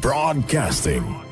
Broadcasting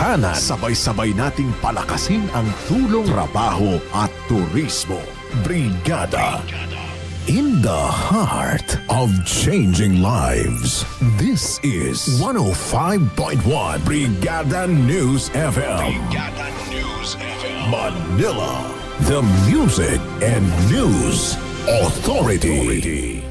tahanan. Sabay-sabay nating palakasin ang tulong, trabaho at turismo. Brigada. In the heart of changing lives. This is 105.1 Brigada News FM. Brigada News FM. Manila, the music and news authority.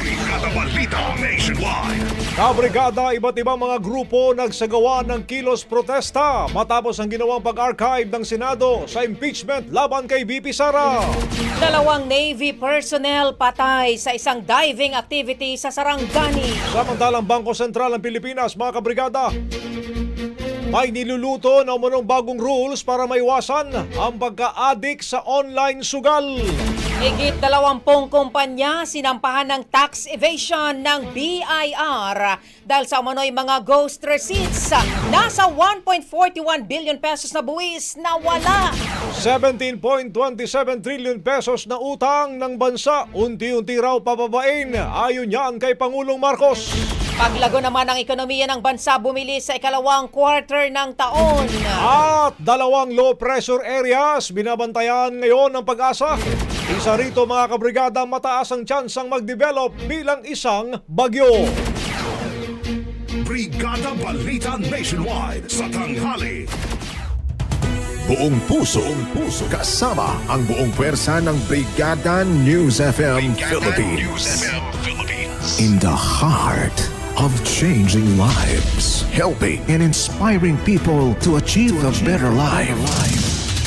Brigada Balita Nationwide. Kabrigada, iba't ibang mga grupo nagsagawa ng kilos protesta matapos ang ginawang pag-archive ng Senado sa impeachment laban kay BP Sara. Dalawang Navy personnel patay sa isang diving activity sa Sarangani. Samantalang Bangko Sentral ng Pilipinas, mga kabrigada, may niluluto na umunong bagong rules para maiwasan ang pagka-addict sa online sugal. Higit dalawampung kumpanya sinampahan ng tax evasion ng BIR dahil sa umano'y mga ghost receipts. Nasa 1.41 billion pesos na buwis na wala. 17.27 trillion pesos na utang ng bansa unti-unti raw pababain ayon yan kay Pangulong Marcos. Paglago naman ang ekonomiya ng bansa bumili sa ikalawang quarter ng taon. At dalawang low pressure areas binabantayan ngayon ng pag-asa. Isa rito mga kabrigada mataas ang tsansang mag-develop bilang isang bagyo. Brigada Balita Nationwide. Sa tanghali. Buong puso, buong puso, kasama ang buong pwersa ng Brigada News FM Philippines. Philippines. In the heart of changing lives, helping and inspiring people to achieve a better life.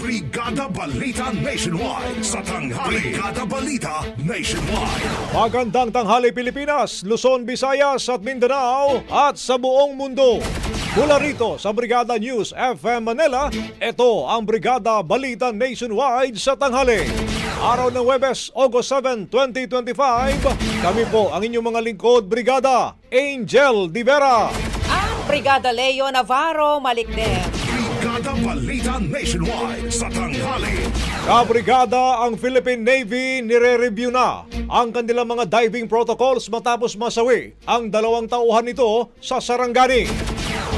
Brigada Balita Nationwide. Sa tanghali. Brigada Balita Nationwide. Magandang tanghali Pilipinas, Luzon, Visayas at Mindanao at sa buong mundo. Mula rito sa Brigada News FM Manila, ito ang Brigada Balita Nationwide sa tanghali. Araw ng Webes, August 7, 2025, kami po ang inyong mga lingkod, Brigada Angel Divera. Ang Brigada Leo Navarro Malikdem. Balita Nationwide. Sa tanghali. Kabrigada ang Philippine Navy nire-review na ang kanilang mga diving protocols matapos masawi ang dalawang tauhan nito sa Sarangani.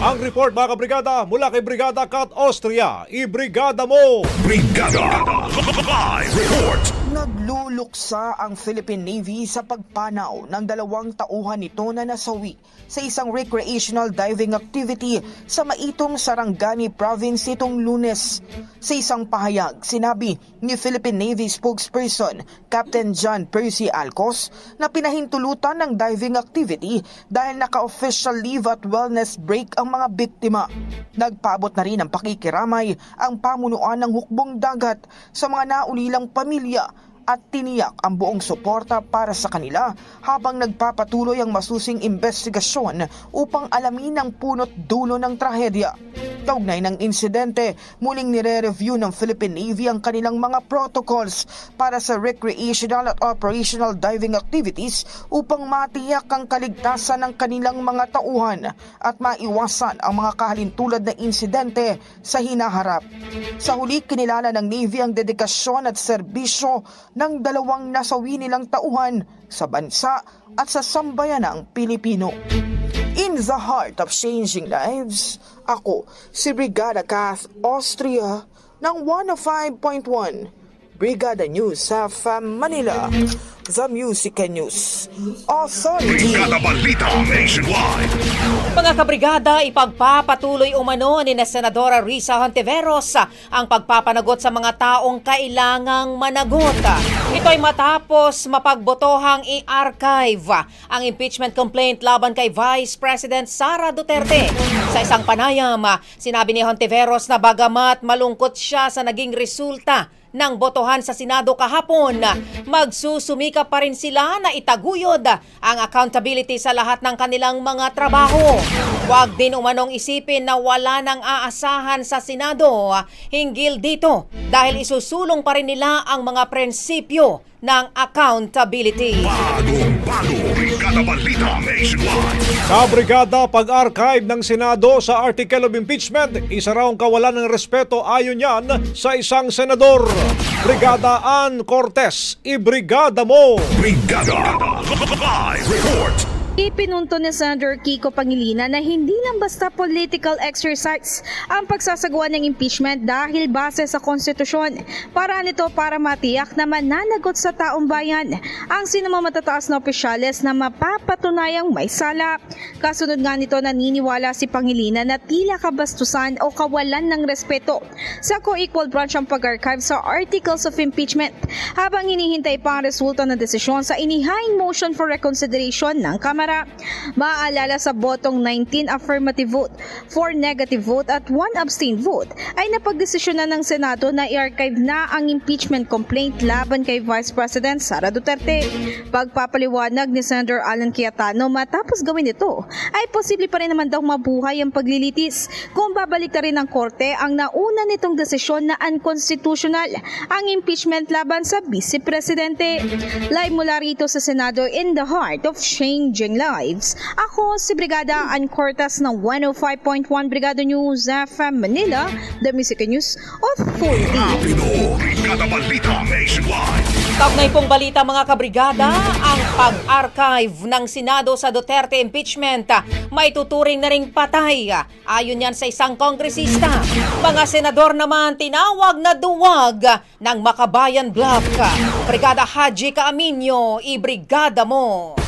Ang report mga kabrigada mula kay Brigada Kat Austria, i-brigada mo! Brigada. Live report. Nagluluksa ang Philippine Navy sa pagpanaw ng dalawang tauhan nito na nasawi sa isang recreational diving activity sa Maitom, Sarangani Province itong lunes. Sa isang pahayag, sinabi ni Philippine Navy spokesperson Captain John Percy Alcos na pinahintulutan ng diving activity dahil naka-official leave at wellness break ang mga biktima. Nagpaabot na rin ng pakikiramay ang pamunuan ng hukbong dagat sa mga naulilang pamilya at tiniyak ang buong suporta para sa kanila habang nagpapatuloy ang masusing investigasyon upang alamin ang punot dulo ng trahedya. Kaugnay ng insidente, muling nire-review ng Philippine Navy ang kanilang mga protocols para sa recreational at operational diving activities upang matiyak ang kaligtasan ng kanilang mga tauhan at maiwasan ang mga kahalintulad na insidente sa hinaharap. Sa huli, kinilala ng Navy ang dedikasyon at serbisyo ng dalawang nasawi nilang tauhan sa bansa at sa sambayanang Pilipino. In the heart of changing lives, ako si Brigada Kath Austria ng 105.1 Brigada News sa Manila, The Music and News Authority. Brigada Balita Nationwide. Mga kabrigada, ipagpapatuloy umano ni na Senadora Risa Hontiveros ang pagpapanagot sa mga taong kailangang managot. Ito ay matapos mapagbotohang i-archive ang impeachment complaint laban kay Vice President Sara Duterte. Sa isang panayam, sinabi ni Hontiveros na bagamat malungkot siya sa naging resulta ng botohan sa Senado kahapon, magsusumika pa rin sila na itaguyod ang accountability sa lahat ng kanilang mga trabaho. Huwag din umanong isipin na wala nang aasahan sa Senado hinggil dito dahil isusulong pa rin nila ang mga prinsipyo ng accountability. Bagong bago. Brigada Balita Nationwide. Sa brigada pag-archive ng Senado sa article of impeachment, isa raw ang kawalan ng respeto ayon yan sa isang senador. Brigada Ann Cortez, ibrigada mo! Brigada. Live report. Ipinunto ni Senator Kiko Pangilinan na hindi lang basta political exercise ang pagsasagawa ng impeachment dahil base sa konstitusyon. Para nito para matiyak na mananagot sa taong bayan ang sinumang matataas na opisyales na mapapatunayang may sala. Kasunod nga nito naniniwala si Pangilinan na tila kabastusan o kawalan ng respeto sa co-equal branch ang pag-archive sa articles of impeachment habang hinihintay pa ang resulta ng desisyon sa inihaying motion for reconsideration ng Kamara. Maaalala sa botong 19 affirmative vote, 4 negative vote at 1 abstain vote ay napagdesisyon na ng Senado na i-archive na ang impeachment complaint laban kay Vice President Sara Duterte. Pagpapaliwanag ni Senator Alan Cayetano matapos gawin ito ay posible pa rin naman daw mabuhay ang paglilitis kung babalik na rin ng korte ang nauna nitong desisyon na unconstitutional ang impeachment laban sa Vice Presidente. Live mula rito sa Senado in the heart of changing lives. Ako si Brigada Ann ng 105.1 Brigada News FM Manila, The Music News Authority. Rapido. Brigada Balita Nationwide. Pong balita mga kabrigada, ang pag-archive ng Senado sa Duterte impeachment may tuturing na ring patay. Ayon yan sa isang kongresista. Mga senador naman tinawag na duwag ng Makabayan Block. Brigada Haji Kaaminyo, ibrigada mo.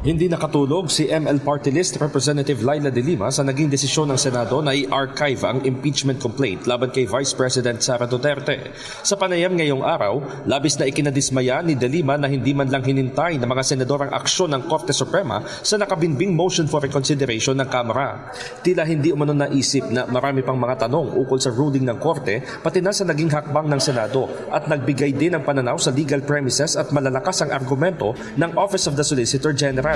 Hindi nakatulog si ML Party List Representative Laila de Lima sa naging desisyon ng Senado na i-archive ang impeachment complaint laban kay Vice President Sara Duterte. Sa panayam ngayong araw, labis na ikinadismaya ni de Lima na hindi man lang hinintay ng mga senador ang aksyon ng Korte Suprema sa nakabinbing motion for reconsideration ng Kamara. Tila hindi umano naisip na marami pang mga tanong ukol sa ruling ng Korte pati na sa naging hakbang ng Senado at nagbigay din ng pananaw sa legal premises at malalakas ang argumento ng Office of the Solicitor General.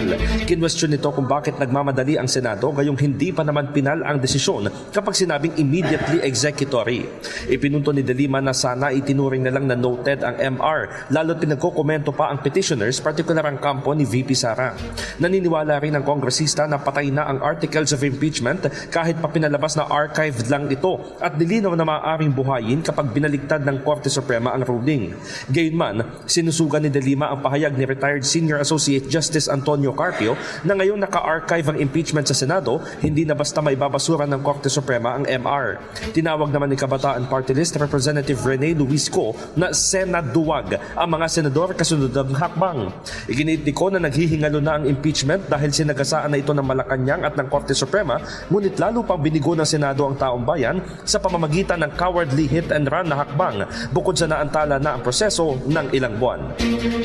Kinwestiyon nito kung bakit nagmamadali ang Senado gayong hindi pa naman pinal ang desisyon kapag sinabing immediately executory. Ipinunto ni De Lima na sana itinuring na lang na noted ang MR lalo't pinagkokomento pa ang petitioners partikular ang kampo ni VP Sara. Naniniwala rin ang kongresista na patay na ang articles of impeachment kahit pa pinalabas na archived lang ito at nilinaw na maaaring buhayin kapag binaligtad ng Korte Suprema ang ruling. Gayunman, sinusugan ni De Lima ang pahayag ni retired Senior Associate Justice Antonio Junio Carpio na ngayong naka-archive ang impeachment sa Senado, hindi na basta may babasura ng Korte Suprema ang MR. Tinawag naman ni Kabataan Party List Representative Rene Luis Co na senaduwag ang mga senador kasunod ng hakbang. Iginit ni Co na naghihingalo na ang impeachment dahil sinagasaan na ito ng Malacanang at ng Korte Suprema, ngunit lalo pang binigo ng Senado ang taong bayan sa pamamagitan ng cowardly hit and run na hakbang bukod sa naantala na ang proseso ng ilang buwan.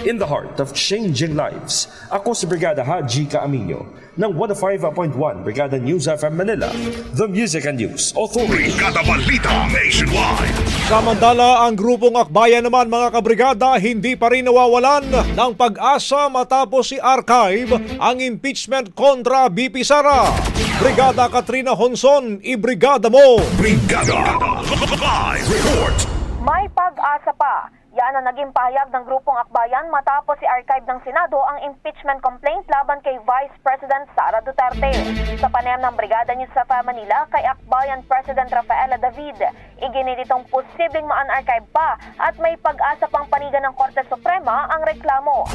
In the heart of changing lives, ako si Brigada Haji Caaminyo ng 105.1 Brigada News FM Manila, The Music and News Authority. Brigada Balita Nationwide. Samantala, ang grupong Akbayan naman mga kabrigada hindi pa rin nawawalan ng pag-asa matapos si Archive ang impeachment kontra BP Sara. Brigada Katrina Honson, ibrigada mo! Brigada Live Report. May pag-asa pa. Yan ang naging pahayag ng grupong Akbayan matapos si archive ng Senado ang impeachment complaint laban kay Vice President Sara Duterte. Sa panayam ng Brigada News sa Manila kay Akbayan President Rafaela David, iginit itong posibleng ma-archive pa at may pag-asa pang panigan ng Korte Suprema ang reklamo.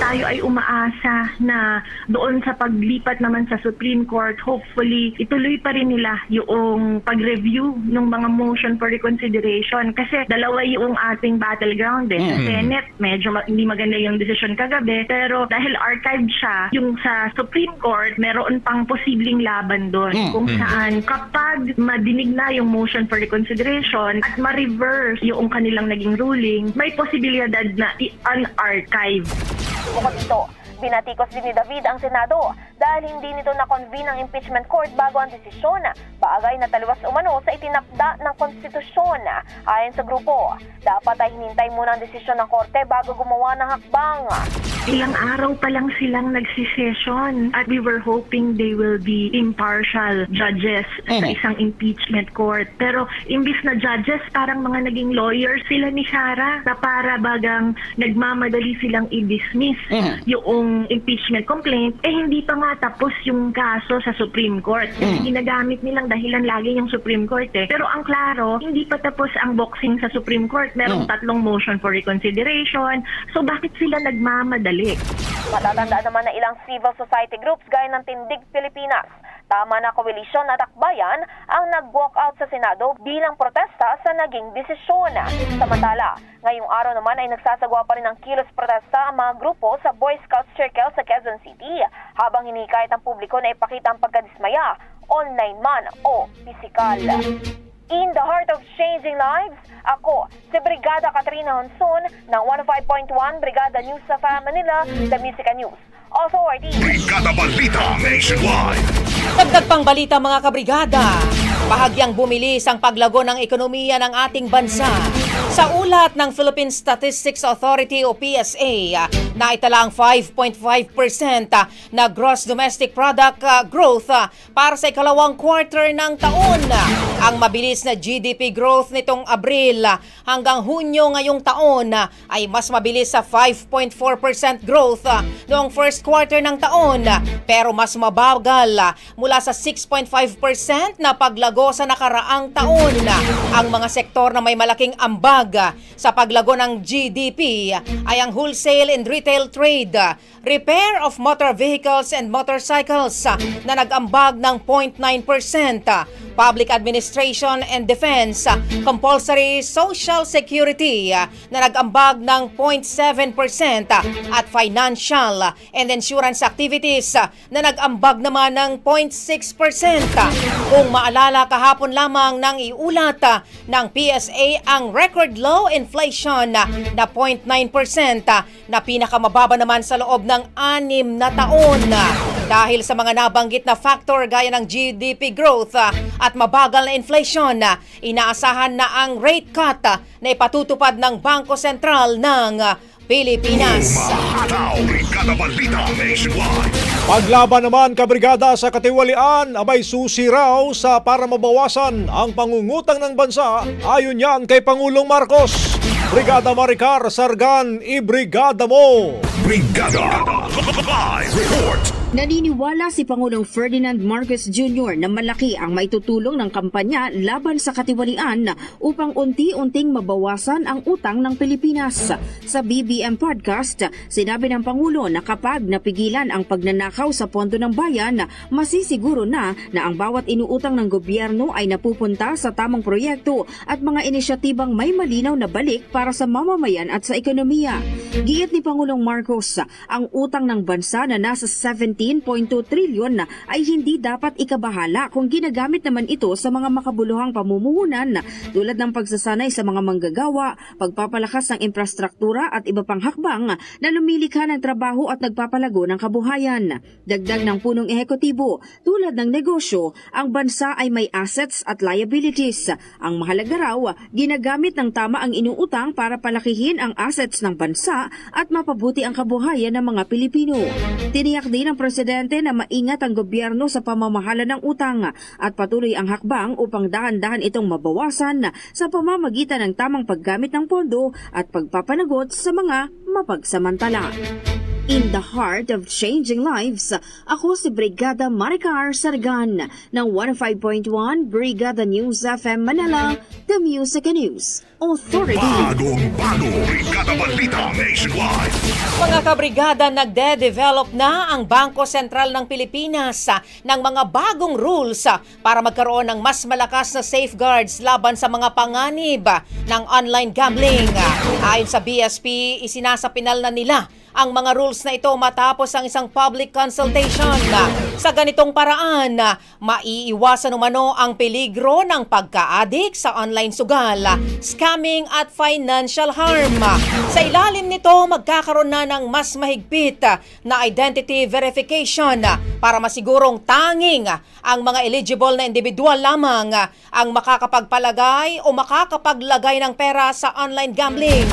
tayo ay umaasa na doon sa paglipat naman sa Supreme Court, hopefully ituloy pa rin nila yung pag-review ng mga motion for reconsideration. Kasi dalawa yung ating battleground eh. Sa Senate, medyo ma- hindi maganda yung decision kagabi. Pero dahil archived siya, yung sa Supreme Court, meron pang posibleng laban doon. Kung saan kapag madinig na yung motion for reconsideration at ma-reverse yung kanilang naging ruling, may posibilidad na i-unarchive. Bukod dito, binatikos din ni David ang Senado dahil hindi nito na-convene ang impeachment court bago ang desisyon, bagay na taliwas umano sa itinakda ng konstitusyon. Ayon sa grupo, dapat ay hinintay muna ang desisyon ng korte bago gumawa ng hakbang. Ilang araw pa lang silang nagsisession at we were hoping they will be impartial judges sa isang impeachment court. Pero imbis na judges, parang mga naging lawyers sila ni Shara na para bagang nagmamadali silang i-dismiss yung impeachment complaint, eh hindi pa nga tapos yung kaso sa Supreme Court. Kasi ginagamit nilang dahilan lagi yung Supreme Court eh. Pero ang klaro, hindi pa tapos ang boxing sa Supreme Court. Merong tatlong motion for reconsideration. So bakit sila nagmamadali? Matatandaan naman na ilang civil society groups gaya ng Tindig Pilipinas, tama na koalisyon at akbayan ang nag-walk out sa Senado bilang protesta sa naging desisyon. Samantala, ngayong araw naman ay nagsasagwa pa rin ng kilos protesta ang mga grupo sa Boy Scout Circle sa Quezon City habang hinikayat ang publiko na ipakita ang pagkadismaya, online man o pisikal. In the heart of changing lives, ako, si Brigada Katrina Honson ng 105.1 Brigada News sa Manila, The Music and News Authority. Brigada Balita Nationwide. Dagdag pang balita mga kabrigada, bahagyang bumilis ang paglago ng ekonomiya ng ating bansa. Sa ulat ng Philippine Statistics Authority o PSA, naitala ang 5.5% na gross domestic product uh, growth para sa ikalawang quarter ng taon. Ang mabilis na GDP growth nitong Abril hanggang Hunyo ngayong taon ay mas mabilis sa 5.4% growth noong first quarter ng taon pero mas mabagal mula sa 6.5% na paglago sa nakaraang taon. Ang mga sektor na may malaking ambag uh, sa paglago ng GDP ay ang wholesale and retail trade, repair of motor vehicles and motorcycles na nag-ambag ng 0.9%, uh, public administration and defense, compulsory social security na nag-ambag ng 0.7% uh, at financial and insurance activities na nag-ambag naman ng 0.6%. uh. Kung maalala kahapon lamang nang iulat ng PSA ang record low inflation na 0.9% uh, na pinakamababa naman sa loob ng anim na taon. Dahil sa mga nabanggit na factor gaya ng GDP growth uh, at mabagal na inflation, uh, inaasahan na ang rate cut na ipatutupad ng Bangko Sentral ng Pilipinas. Umahataw. Paglaban naman kabrigada sa katiwalian abay susi raw sa para mabawasan ang pangungutang ng bansa ayon yan kay Pangulong Marcos. Brigada Maricar Sargan, ibrigada mo! Brigada Live Report. Naniniwala si Pangulong Ferdinand Marcos Jr. na malaki ang maitutulong ng kampanya laban sa katiwalian upang unti-unting mabawasan ang utang ng Pilipinas. Sa BBM Podcast, sinabi ng Pangulo na kapag napigilan ang pagnanakaw sa pondo ng bayan, masisiguro na na ang bawat inuutang ng gobyerno ay napupunta sa tamang proyekto at mga inisyatibang may malinaw na balik para sa mamamayan at sa ekonomiya. Giit ni Pangulong Marcos, ang utang ng bansa na nasa 17.2 trilyon ay hindi dapat ikabahala kung ginagamit naman ito sa mga makabuluhang pamumuhunan tulad ng pagsasanay sa mga manggagawa, pagpapalakas ng infrastruktura at iba pang hakbang na lumilikha ng trabaho at nagpapalago ng kabuhayan. Dagdag ng punong ehekutibo, tulad ng negosyo, ang bansa ay may assets at liabilities. Ang mahalaga raw, ginagamit ng tama ang inuutang para palakihin ang assets ng bansa at mapabuti ang kabuhayan ng mga Pilipino. Tiniyak din ng presidente na maingat ang gobyerno sa pamamahala ng utang at patuloy ang hakbang upang dahan-dahan itong mabawasan sa pamamagitan ng tamang paggamit ng pondo at pagpapanagot sa mga mapagsamantala. In the heart of changing lives, ako si Brigada Maricar Sargan ng 105.1 Brigada News FM Manila, The Music and News Authority. Bagong bago, Brigada Balita Nationwide. Mga kabrigada, nagde-develop na ang Bangko Sentral ng Pilipinas ah, ng mga bagong rules ah, para magkaroon ng mas malakas na safeguards laban sa mga panganib ah, ng online gambling. Ayon sa BSP, isinasapinal na nila ang mga rules na ito matapos ang isang public consultation. Sa ganitong paraan, maiiwasan umano ang peligro ng pagka-addict sa online sugal, scamming at financial harm. Sa ilalim nito, magkakaroon na ng mas mahigpit ah, na identity verification para masigurong tanging ang mga eligible na individual lamang ang makakapagpalagay o makakapaglagay ng pera sa online gambling.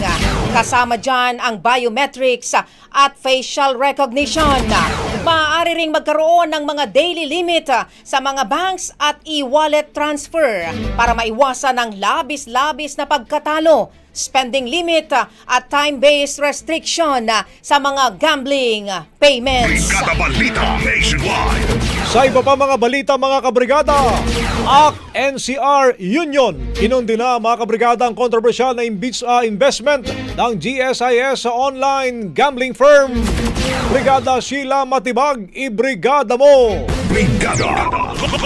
Kasama dyan ang biometrics at facial recognition. Maaari ring magkaroon ng mga daily limit sa mga banks at e-wallet transfer para maiwasan ang labis-labis na pagkatalo spending limit ah, at time-based restriction ah, sa mga gambling ah, payments. Brigada Balita Nationwide. Sa iba pa mga balita mga kabrigada, ACT NCR Union inundi na mga kabrigada ang kontrobersyal na imbis, ah, investment ng GSIS sa online gambling firm. Brigada Sheila Matibag, ibrigada mo! Brigada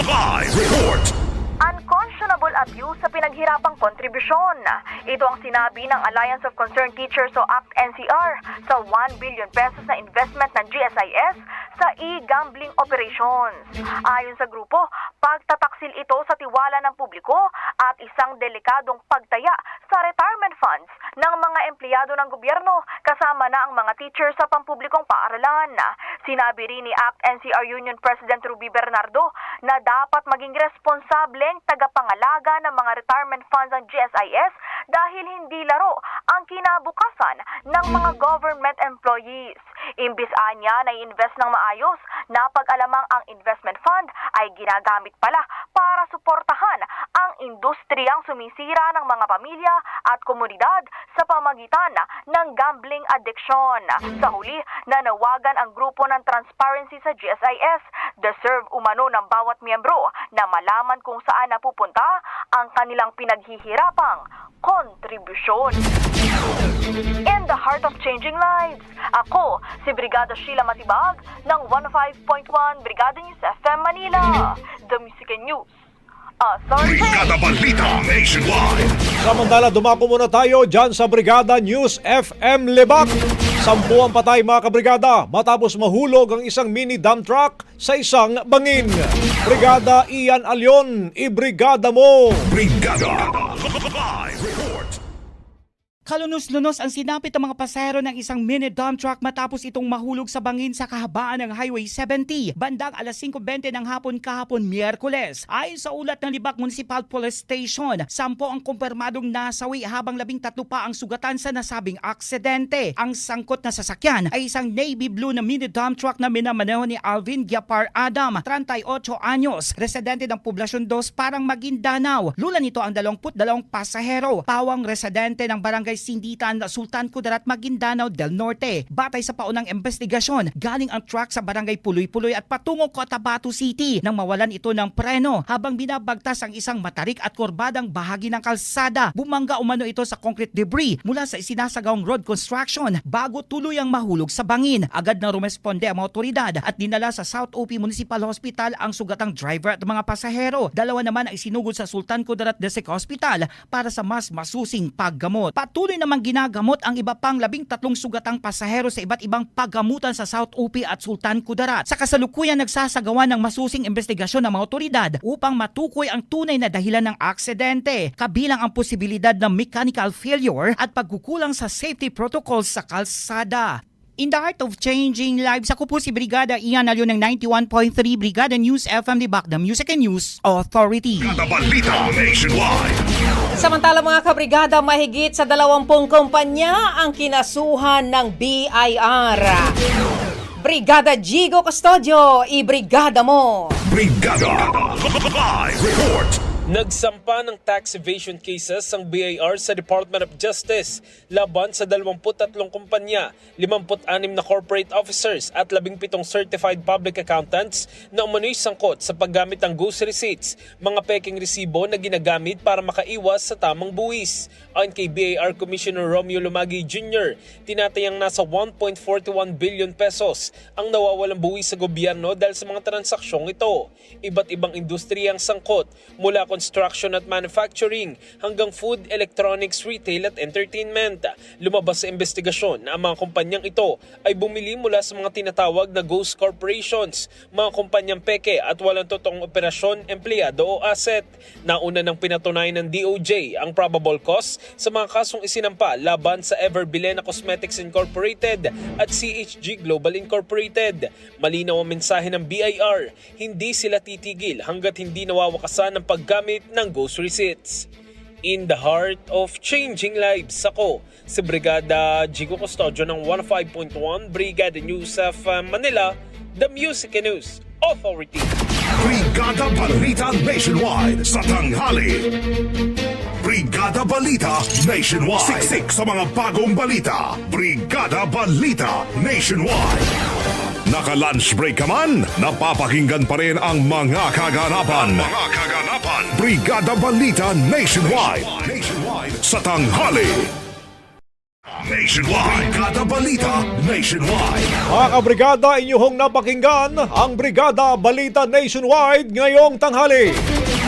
Live Report. unconscionable abuse pinaghirapang kontribusyon. Ito ang sinabi ng Alliance of Concerned Teachers o ACT-NCR sa 1 billion pesos na investment ng GSIS sa e-gambling operations. Ayon sa grupo, pagtataksil ito sa tiwala ng publiko at isang delikadong pagtaya sa retirement funds ng mga empleyado ng gobyerno kasama na ang mga teachers sa pampublikong paaralan. Sinabi rin ni ACT-NCR Union President Ruby Bernardo na dapat maging responsableng tagapangalaga ng mga retirement funds ng GSIS dahil hindi laro ang kinabukasan ng mga government employees. Imbis anya na i-invest ng maayos, napag-alamang ang investment fund ay ginagamit pala para suportahan ang industriyang sumisira ng mga pamilya at komunidad sa pamagitan ng gambling addiction. Sa huli, nanawagan ang grupo ng transparency sa GSIS, deserve umano ng bawat miyembro na malaman kung saan napupunta ang kanilang pinaghihirapang kontribusyon. In the heart of changing lives, ako si Brigada Sheila Matibag ng 105.1 Brigada News FM Manila, The Music and News. Brigada Balita Nationwide. Samantala, dumako muna tayo dyan sa Brigada News FM Lebak. Sampu ang patay mga kabrigada matapos mahulog ang isang mini dump truck sa isang bangin. Brigada Ian Alyon, ibrigada mo! Brigada Live. Kalunos-lunos ang sinapit ng mga pasahero ng isang mini dump truck matapos itong mahulog sa bangin sa kahabaan ng Highway 70 bandang alas 5.20 ng hapon kahapon Miyerkules. Ayon sa ulat ng Libak Municipal Police Station, sampo ang kumpirmadong nasawi habang labing tatlo pa ang sugatan sa nasabing aksidente. Ang sangkot na sasakyan ay isang navy blue na mini dump truck na minamaneho ni Alvin Giapar Adam, 38 anyos, residente ng Poblasyon 2 parang Maguindanao. Lula nito ang 22 pasahero, pawang residente ng barangay Sinditan, Sultan Kudarat, Maguindanao del Norte. Batay sa paunang investigasyon, galing ang truck sa Barangay Puloy-Puloy at patungong Cotabato City nang mawalan ito ng preno habang binabagtas ang isang matarik at kurbadang bahagi ng kalsada. Bumangga umano ito sa concrete debris mula sa isinasagawang road construction bago tuluyang mahulog sa bangin. Agad na rumesponde ang mga otoridad at dinala sa South OP Municipal Hospital ang sugatang driver at mga pasahero. Dalawa naman ay sinugod sa Sultan Kudarat Desek Hospital para sa mas masusing paggamot. Patuloy namang ginagamot ang iba pang labing tatlong sugatang pasahero sa iba't ibang paggamutan sa South OP at Sultan Kudarat. Sa kasalukuyan nagsasagawa ng masusing investigasyon ng mga otoridad upang matukoy ang tunay na dahilan ng aksidente, kabilang ang posibilidad ng mechanical failure at pagkukulang sa safety protocols sa kalsada. In the heart of changing lives, ako po si Brigada Ian Alyo ng 91.3 Brigada News FM the Music and News Authority. Brigada Balita Nationwide. Samantala mga kabrigada, mahigit sa 20 kumpanya ang kinasuhan ng BIR. Brigada Gigo Custodio, i-brigada mo! Brigada Live Report. Nagsampa ng tax evasion cases ang BIR sa Department of Justice laban sa 23 kumpanya, 56 na corporate officers at 17 certified public accountants na umano'y sangkot sa paggamit ng goose receipts, mga peking resibo na ginagamit para makaiwas sa tamang buwis. Ayon kay BIR Commissioner Romeo Lumagi Jr., tinatayang nasa 1.41 billion pesos ang nawawalang buwis sa gobyerno dahil sa mga transaksyong ito. Iba't ibang industriya ang sangkot mula construction at manufacturing hanggang food, electronics, retail at entertainment. Lumabas sa investigasyon na ang mga kumpanyang ito ay bumili mula sa mga tinatawag na ghost corporations, mga kumpanyang peke at walang totoong operasyon, empleyado o asset. Nauna ng pinatunayan ng DOJ ang probable cause sa mga kasong isinampa laban sa Ever Bilena Cosmetics Incorporated at CHG Global Incorporated. Malinaw ang mensahe ng BIR, hindi sila titigil hanggat hindi nawawakasan ng paggamit ng ghost receipts. In the heart of changing lives, ako si Brigada Jigo Custodio ng 105.1 Brigada News of uh, Manila, the Music News Authority. Brigada Balita Nationwide sa tanghali. Brigada Balita Nationwide. Siksik sa mga bagong balita. Brigada Balita Nationwide. Naka-lunch break ka man, napapakinggan pa rin ang mga kaganapan. Mga kaganapan. Brigada Balita Nationwide. Nationwide sa tanghali. Nationwide. Brigada Balita Nationwide. Mga kabrigada, inyong napakinggan ang Brigada Balita Nationwide ngayong tanghali.